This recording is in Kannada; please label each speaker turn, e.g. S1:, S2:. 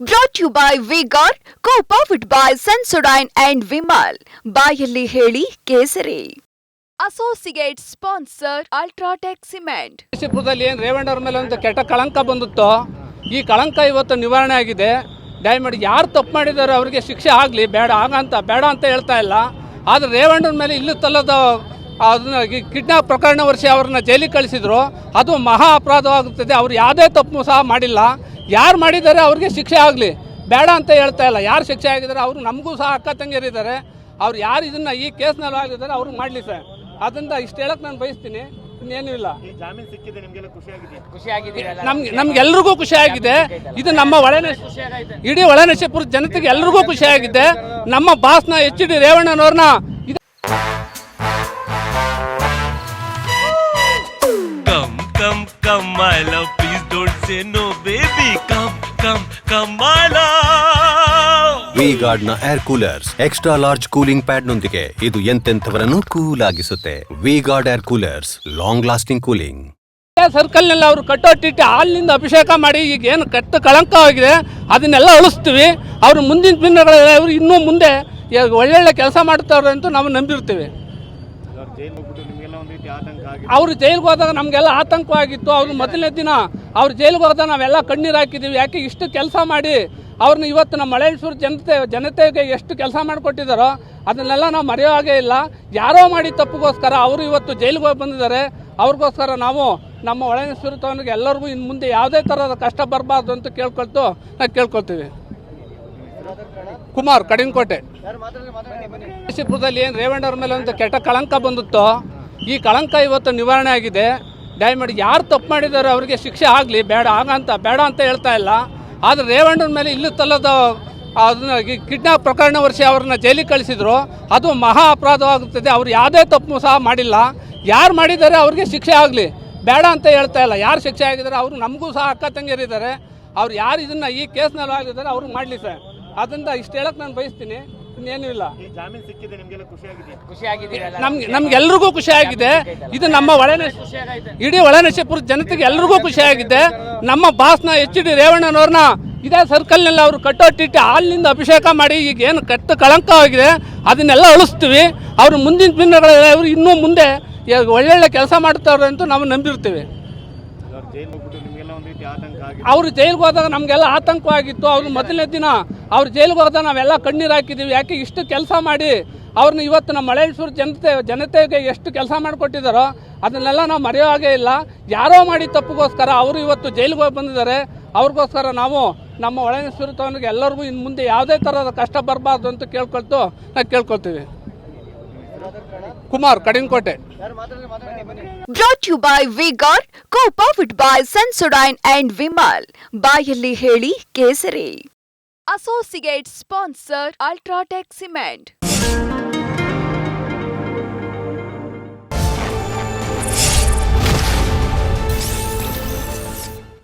S1: Brought you by vigour co powered by Sensodyne and Vimal ಬಾಯಲ್ಲಿ ಹೇಳಿ ಕೇಸರಿ. ಅಸೋಸಿಯೇಟ್ ಸ್ಪಾನ್ಸರ್ ಅಲ್ಟ್ರಾಟೆಕ್ ಸಿಮೆಂಟ್
S2: ಶಿಪುರದಲ್ಲಿ ಏನು ರೇವಣ್ಣವ್ರ ಮೇಲೆ ಒಂದು ಕೆಟ್ಟ ಕಳಂಕ ಬಂದಿತ್ತೋ, ಈ ಕಳಂಕ ಇವತ್ತು ನಿವಾರಣೆ ಆಗಿದೆ. ದಯಮಾಡಿ ಯಾರು ತಪ್ಪು ಮಾಡಿದಾರೋ ಅವರಿಗೆ ಶಿಕ್ಷೆ ಆಗಲಿ, ಬೇಡ ಆಗಂತ ಬೇಡ ಅಂತ ಹೇಳ್ತಾ ಇಲ್ಲ. ಆದರೆ ರೇವಣ್ಣನ ಮೇಲೆ ಇಲ್ಲೂ ತಲ್ಲದ ಅದನ್ನ ಕಿಡ್ನಾಪ್ ಪ್ರಕರಣ ವರ್ಷ ಅವ್ರನ್ನ ಜೈಲಿಗೆ ಕಳಿಸಿದ್ರು. ಅದು ಮಹಾ ಅಪರಾಧವಾಗುತ್ತದೆ, ಅವ್ರು ಯಾವುದೇ ತಪ್ಪು ಸಹ ಮಾಡಿಲ್ಲ. ಯಾರು ಮಾಡಿದ್ದಾರೆ ಅವ್ರಿಗೆ ಶಿಕ್ಷೆ ಆಗಲಿ. ಬೇಡ ಅಂತ ಹೇಳ್ತಾ ಇಲ್ಲ. ಯಾರು ಶಿಕ್ಷೆ ಆಗಿದ್ದಾರೆ ಅವರು ನಮಗೂ ಸಹ ಅಕ್ಕ ತಂಗಿಯರಿದ್ದಾರೆ. ಅವ್ರು ಯಾರು ಇದನ್ನು ಈ ಕೇಸ್ನಲ್ಲಿ ಆಗಿದ್ದಾರೆ ಅವ್ರಿಗೆ ಮಾಡಲಿ ಸರ್. ಅದರಿಂದ ಇಷ್ಟು ಹೇಳಕ್ಕೆ ನಾನು ಬಯಸ್ತೀನಿ. ಇನ್ನೇನೂ ಇಲ್ಲ. ನಮ್ಗೆ ನಮ್ಗೆಲ್ರಿಗೂ ಖುಷಿ ಆಗಿದೆ. ಇದು ನಮ್ಮ ಒಳನೆ ಇಡೀ ಒಳನಶಿಪುರ ಜನತೆಗೆ ಎಲ್ರಿಗೂ ಖುಷಿ ಆಗಿದೆ. ನಮ್ಮ ಬಾಸ್ನ ಎಚ್ ಡಿ ರೇವಣ್ಣನವ್ರನ್ನ ಇದು
S3: ಕಮ್ ಕಮ್ ಐ. Please don't say no, baby. Come, come, come, my love.
S4: V ಗಾರ್ಡ್ನ air coolers extra large cooling pad ನೊಂದಿಗೆ ಇದು ಎಂತೆಂಥವರನ್ನು cool ಆಗಿಸುತ್ತೆ V guard air coolers long lasting cooling
S2: ಸರ್ಕಲ್ನೆಲ್ಲ ಅವರು ಕಟ್ಟೋಟಿಟ್ಟು ಹಾಲಿನಿಂದ ಅಭಿಷೇಕ ಮಾಡಿ ಈಗ ಏನು ಕಟ್ಟು ಕಳಂಕವಾಗಿದೆ ಅದನ್ನೆಲ್ಲ ಅಳಿಸ್ತೀವಿ ಅವ್ರು ಮುಂದಿನ ದಿನಗಳಲ್ಲಿ ಅವರು ಇನ್ನೂ ಮುಂದೆ ಒಳ್ಳೊಳ್ಳೆ ಕೆಲಸ ಮಾಡ್ತಾರೆ ಅಂತ ನಾವು ನಂಬಿರ್ತೀವಿ
S5: ಅವ್ರು
S2: ಜೈಲಿಗೆ ಹೋದಾಗ ನಮಗೆಲ್ಲ ಆತಂಕವಾಗಿತ್ತು ಅವ್ರು ಮೊದಲನೇ ದಿನ ಅವ್ರು ಜೈಲಿಗೆ ಹೋದಾಗ ನಾವೆಲ್ಲ ಕಣ್ಣೀರು ಹಾಕಿದ್ದೀವಿ ಯಾಕೆ ಇಷ್ಟು ಕೆಲಸ ಮಾಡಿ ಅವ್ರನ್ನ ಇವತ್ತು ನಮ್ಮ ಮಳೇಶ್ವರ ಜನತೆ, ಜನತೆಗೆ ಎಷ್ಟು ಕೆಲಸ ಮಾಡಿಕೊಟ್ಟಿದ್ದಾರೋ ಅದನ್ನೆಲ್ಲ ನಾವು ಮರೆಯೋ ಹಾಗೆ ಇಲ್ಲ. ಯಾರೋ ಮಾಡಿ ತಪ್ಪಿಗೋಸ್ಕರ ಅವರು ಇವತ್ತು ಜೈಲಿಗೆ ಹೋಗಿ ಬಂದಿದ್ದಾರೆ. ಅವ್ರಿಗೋಸ್ಕರ ನಾವು ನಮ್ಮ ಒಳನೇಶ್ವರತವನಿಗೆ ಎಲ್ಲರಿಗೂ ಇನ್ನು ಮುಂದೆ ಯಾವುದೇ ಥರದ ಕಷ್ಟ ಬರಬಾರ್ದು ಅಂತ ಕೇಳ್ಕೊಳ್ತು. ನಾವು ಕೇಳ್ಕೊಳ್ತೀವಿ. ಕುಮಾರ್ ಕಡಿನಕೋಟೆ ಶಿಪುರದಲ್ಲಿ ಏನು ರೇವಣ್ಣವ್ರ ಮೇಲೆ ಒಂದು ಕೆಟ್ಟ ಕಳಂಕ ಬಂದಿತ್ತೋ ಈ ಕಳಂಕ ಇವತ್ತು ನಿವಾರಣೆ ಆಗಿದೆ. ದಯಮಾಡಿ ಯಾರು ತಪ್ಪು ಮಾಡಿದಾರೋ ಅವರಿಗೆ ಶಿಕ್ಷೆ ಆಗಲಿ ಬೇಡ ಆಗಂತ ಬೇಡ ಅಂತ ಹೇಳ್ತಾ ಇಲ್ಲ. ಆದರೆ ರೇವಣ್ಣನ ಮೇಲೆ ಇಲ್ಲೂ ತಲ್ಲದ ಅದನ್ನ ಕಿಡ್ನಾಪ್ ಪ್ರಕರಣ ವರ್ಷ ಅವ್ರನ್ನ ಜೈಲಿಗೆ ಕಳಿಸಿದ್ರು. ಅದು ಮಹಾ ಅಪರಾಧವಾಗುತ್ತದೆ. ಅವ್ರು ಯಾವುದೇ ತಪ್ಪು ಸಹ ಮಾಡಿಲ್ಲ. ಯಾರು ಮಾಡಿದ್ದಾರೆ ಅವ್ರಿಗೆ ಶಿಕ್ಷೆ ಆಗಲಿ ಬೇಡ ಅಂತ ಹೇಳ್ತಾ ಇಲ್ಲ. ಯಾರು ಶಿಕ್ಷೆ ಆಗಿದ್ದಾರೆ ಅವರು ನಮಗೂ ಸಹ ಅಕ್ಕ ತಂಗಿಯರಿದ್ದಾರೆ. ಅವ್ರು ಯಾರು ಇದನ್ನು ಈ ಕೇಸ್ನಲ್ಲಿ ಆಗಿದ್ದಾರೆ ಅವ್ರಿಗೆ ಮಾಡಲಿ ಸರ್. ಅದರಿಂದ ಇಷ್ಟು ಹೇಳಕ್ಕೆ ನಾನು ಬಯಸ್ತೀನಿ. ಇನ್ನೇನು ಇಲ್ಲ. ನಮ್ಗೆ ನಮ್ಗೆಲ್ರಿಗೂ ಖುಷಿ ಆಗಿದೆ. ಇದು ನಮ್ಮ ಒಳನೆ ಇಡೀ ಒಳನಶಿಪುರ ಜನತೆಗೆ ಎಲ್ರಿಗೂ ಖುಷಿ ಆಗಿದೆ. ನಮ್ಮ ಬಾಸ್ನ ಎಚ್ ಡಿ ರೇವಣ್ಣನವ್ರನ್ನ ಇದೇ ಸರ್ಕಲ್ನಲ್ಲಿ ಅವರು ಕಟ್ಟೋಟಿಟ್ಟು ಹಾಲಿನಿಂದ ಅಭಿಷೇಕ ಮಾಡಿ ಈಗ ಏನು ಕಟ್ಟು ಕಳಂಕವಾಗಿದೆ ಅದನ್ನೆಲ್ಲ ಅಳಿಸ್ತೀವಿ ಅವ್ರು ಮುಂದಿನ ದಿನಗಳಲ್ಲಿ ಅವರು ಇನ್ನೂ ಮುಂದೆ ಒಳ್ಳೊಳ್ಳೆ ಕೆಲಸ ಮಾಡ್ತಾರೆ ಅಂತ ನಾವು ನಂಬಿರ್ತೀವಿ.
S5: ಅವ್ರು
S2: ಜೈಲಿಗೆ ಹೋದಾಗ ನಮಗೆಲ್ಲ ಆತಂಕವಾಗಿತ್ತು ಅವ್ರು ಮೊದಲನೇ ದಿನ ಅವ್ರು ಜೈಲಿಗೆ ಹೋದಾಗ ನಾವೆಲ್ಲ ಕಣ್ಣೀರು ಹಾಕಿದ್ದೀವಿ ಯಾಕೆ ಇಷ್ಟು ಕೆಲಸ ಮಾಡಿ ಅವ್ರನ್ನ ಇವತ್ತು ನಮ್ಮ ಮಳೇಶ್ವರ ಜನತೆ, ಜನತೆಗೆ ಎಷ್ಟು ಕೆಲಸ ಮಾಡಿಕೊಟ್ಟಿದ್ದಾರೋ ಅದನ್ನೆಲ್ಲ ನಾವು ಮರೆಯೋ ಹಾಗೆ ಇಲ್ಲ. ಯಾರೋ ಮಾಡಿ ತಪ್ಪಿಗೋಸ್ಕರ ಅವರು ಇವತ್ತು ಜೈಲಿಗೆ ಹೋಗಿ ಬಂದಿದ್ದಾರೆ. ಅವ್ರಿಗೋಸ್ಕರ ನಾವು ನಮ್ಮ ಒಳನೇಶ್ವರತವನಿಗೆ ಎಲ್ಲರಿಗೂ ಇನ್ನು ಮುಂದೆ ಯಾವುದೇ ಥರದ ಕಷ್ಟ ಬರಬಾರ್ದು ಅಂತ ಕೇಳ್ಕೊಳ್ತು. ನಾವು ಕೇಳ್ಕೊಳ್ತೀವಿ. Kumar ಕಡಿನಕೋಟೆ
S1: brought you by vigour co powered by Sensodyne and Vimal ಬಾಯಲ್ಲಿ ಹೇಳಿ ಕೇಸರಿ. Associate sponsor UltraTech cement